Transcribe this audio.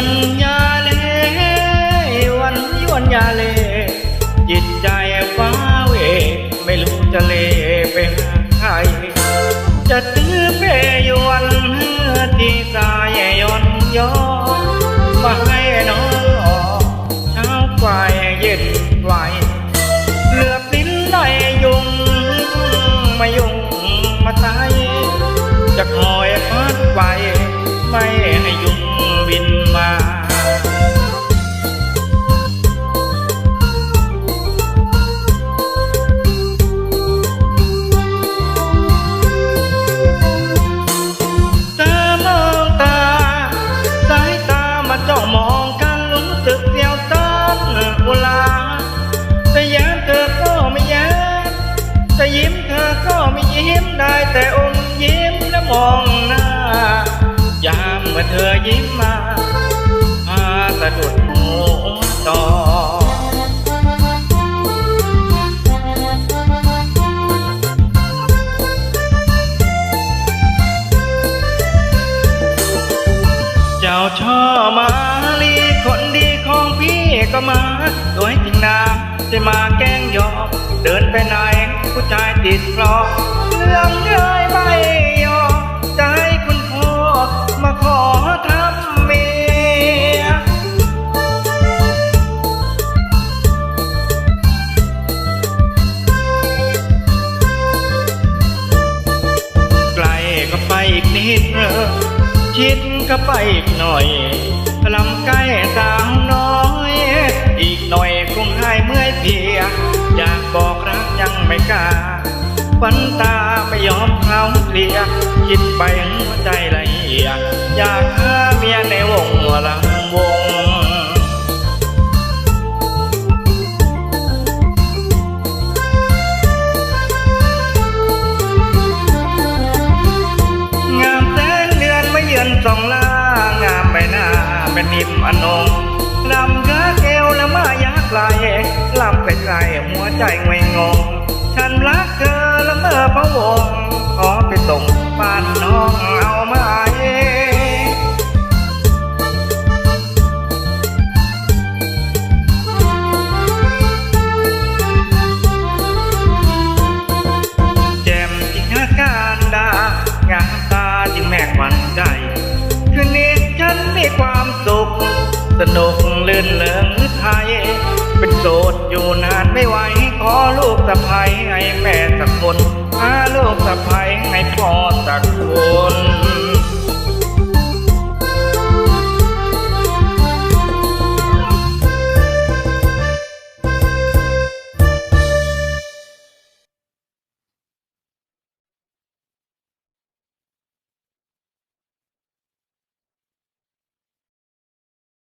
วนยาเลวันยวนยาเล จิตใจฟ้าเว ไม่รู้จะเลไปหาใคร จะตื้อเพยวนที่สายย้อนย้อน องหน้า ยามเมื่อเธอยิ้มมาพาสะดุดหัวต่อเจ้าช่อมาลีคนดีของพี่ก็มาสวยจริงนะจะมาแกล้งยอกเดินไปไหนผู้ชายติดคลอ อีกนิดเออชิดก็ไปอีกหน่อยลำใกล้สาวน้อย อีกหน่อยคงหายเมื่อยเพีย อยากบอกรักยังไม่กล้าฝันตาไม่ยอมเขาเคลียคิดไปหัวใจละเอียอยากหาเมียในวงลำวงงิมอนงลำกาเกลและมายาไกลลำไปไกลหัวใจงวยงง ฉันรักเธอและเมื่อพะวง สนุกลื่นเลิงหรือไทย เป็นโสดอยู่นานไม่ไหว ขอลูกสะใภ้ให้แม่สักคนหาลูกสะใภ้ให้พ่อสักคน